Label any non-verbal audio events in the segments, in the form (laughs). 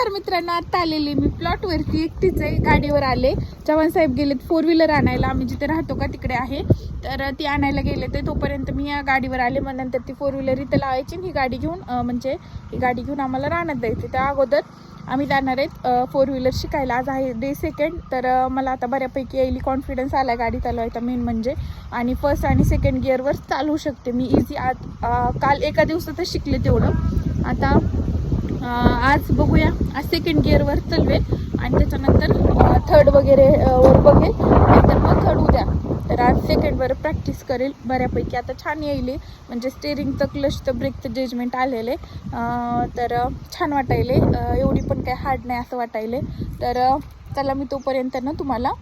नमस्कार मित्रांनो आता आलेले मी प्लॉटवरती एकटीच आहे गाडीवर आले. चव्हाण साहेब गेलेत फोर व्हीलर आणायला. आम्ही जिथे राहतो का तिकडे आहे. तर ती आणायला गेले ते. तोपर्यंत मी या गाडीवर आले. मग नंतर ती फोर व्हीलर इथं लावायची आणि ही गाडी घेऊन म्हणजे ही गाडी घेऊन आम्हाला राहण्यात जायची. त्या अगोदर आम्ही जाणार आहेत फोर व्हीलर शिकायला. आज आहे डे सेकंड तर मला आता बऱ्यापैकी यायली कॉन्फिडन्स आला. गाडी चालवायचा मेन म्हणजे. आणि फर्स्ट आणि सेकंड गिअरवर चालवू शकते. मी इझी आज काल एका दिवसातच शिकले तेवढं. आता आज बघूया आज सेकंड गिअरवर चलवे आणि त्याच्यानंतर थर्ड वगैरे वर बघेल. नंतर मग थर्ड उद्या. तर आज सेकंडवर प्रॅक्टिस करेल बऱ्यापैकी. आता छान येईल म्हणजे स्टेरिंगचं क्लचचं ब्रेकचं जजमेंट आलेलं. आहे तर छान वाटायले. एवढी पण काही हार्ड नाही असं वाटायले. तर चला मी तोपर्यंत ना तुम्हाला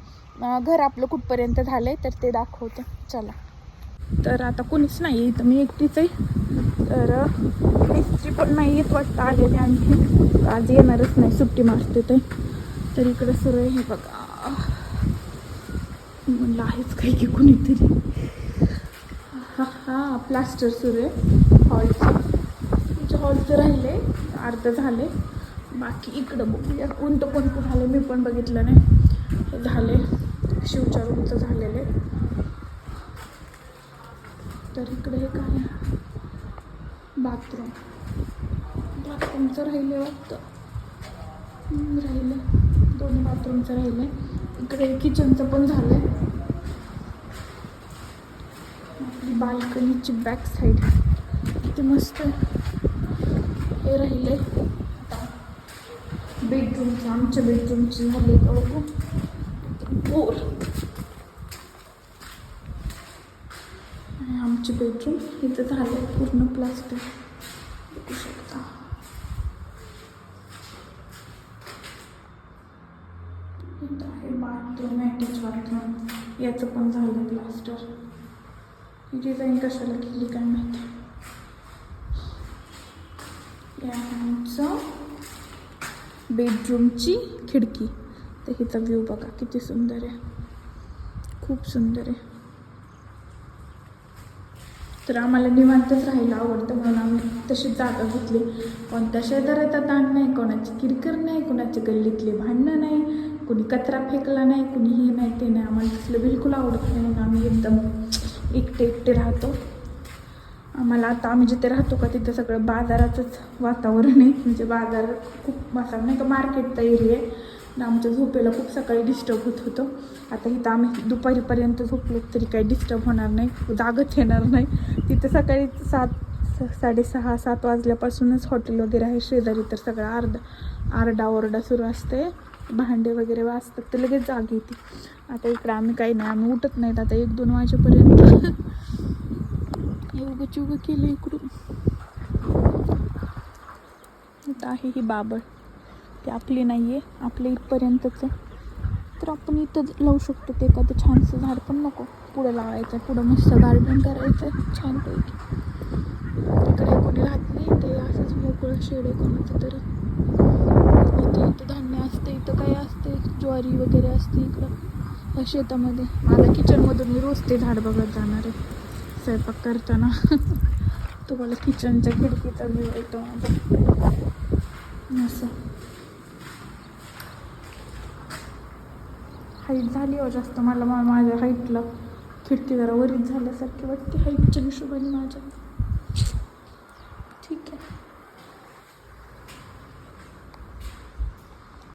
घर आपलं कुठपर्यंत झालं आहे तर ते दाखवते. चला. तर आता कोणीच नाही इथं. मी एकटीच आहे. तर मिस्त्री पण नाही येत वाटतं आलेली आणखी. आज येणारच नाही. सुट्टी मारते ते. तर इकडे सुरू आहे हे बघा. म्हणलं आहेच काही की कुणीतरी. हा हा प्लास्टर सुरू आहे. हॉलचं. तुमचे हॉलचं राहिले अर्ध झाले. बाकी इकडं बघूया. कोणतं कोणतं झालं मी पण बघितलं नाही. झाले शिवच्या रूमचं झालेलं आहे. तर इकडे हे काय बाथरूम. बाथरूमचं राहिले वाटतं. राहिले दोन्ही बाथरूमचं राहिले इकडे किचनचं पण झालं आहे आपली बाल्कनीची बॅक साईड किती मस्त आहे. हे राहिले बेडरूमचं आमच्या बेडरूमची झाले का बघू. फोर आणि आमची बेडरूम इथं झालं पूर्ण प्लास्टर बघू शकता. इथं आहे बाथरूम अटॅच बाथरूम याचं पण झालं प्लास्टर ही डिझाईन कशाला केली काय माहिती? हे आमचं बेडरूमची खिडकी. तर हिचा व्ह्यू बघा किती सुंदर आहे. खूप सुंदर आहे. तर आम्हाला निवांतच राहायला आवडतं म्हणून आम्ही तशी जागा घेतली. कोणत्या शेजाऱ्याचा ताण नाही कोणाची किरकिर नाही कोणाच्या गल्लीतले भांडणं नाही कुणी कचरा फेकला नाही कुणी हे नाही ते नाही. आम्हाला तसलं बिलकुल आवडत नाही म्हणून आम्ही एकदम एकटे एकटे राहतो. आम्हाला आता आम्ही जिथे राहतो का तिथं सगळं बाजाराचंच वातावरण आहे. म्हणजे बाजार खूप असा नाही का मार्केटचा एरिया आहे. आमच्या झोपेला खूप सकाळी डिस्टर्ब होत होतं. आता इथं आम्ही दुपारीपर्यंत झोपलो तरी काही डिस्टर्ब होणार नाही जागच येणार नाही. तिथं सकाळी सात स- साडेसहा सात वाजल्यापासूनच हॉटेल वगैरे आहे. शेजारी तर सगळं अर्धा आरडा ओरडा सुरू असते. भांडे वगैरे वाजतात तर लगेच जाग येते. आता इकडं आम्ही काही नाही आम्ही उठत नाहीत. आता एक दोन वाजेपर्यंत एवढं चुगं केलं इकडून. आहे ही बाबळ. ती आपली नाही आहे आपल्या इथपर्यंतच आहे. तर आपण इथं लावू शकतो ते. एखादं छानसं झाड पण नको. पुढं लावायचं आहे पुढं मस्त गार्डन करायचं आहे छानपैकी. तिकडे कोणी राहत नाही. ते असंच मोकळं शेड आहे कोणाचं तरी. इथे इथं धान्य असते इथं काय असते. ज्वारी वगैरे असते इकडं. या शेतामध्ये. माझ्या किचनमधून मी रोज ते झाड बघत जाणार आहे. स्वयंपाक करताना. (laughs) तुम्हाला किचनच्या खिडकीचा व्ह्यू येतो माझा. असं. हाईट झाली हो जास्त. मला मा- माझ्या हाईटला खिडकी जरा वरीच झाल्यासारखी वाटते. हाईटच्या हिशोबाने माझ्या.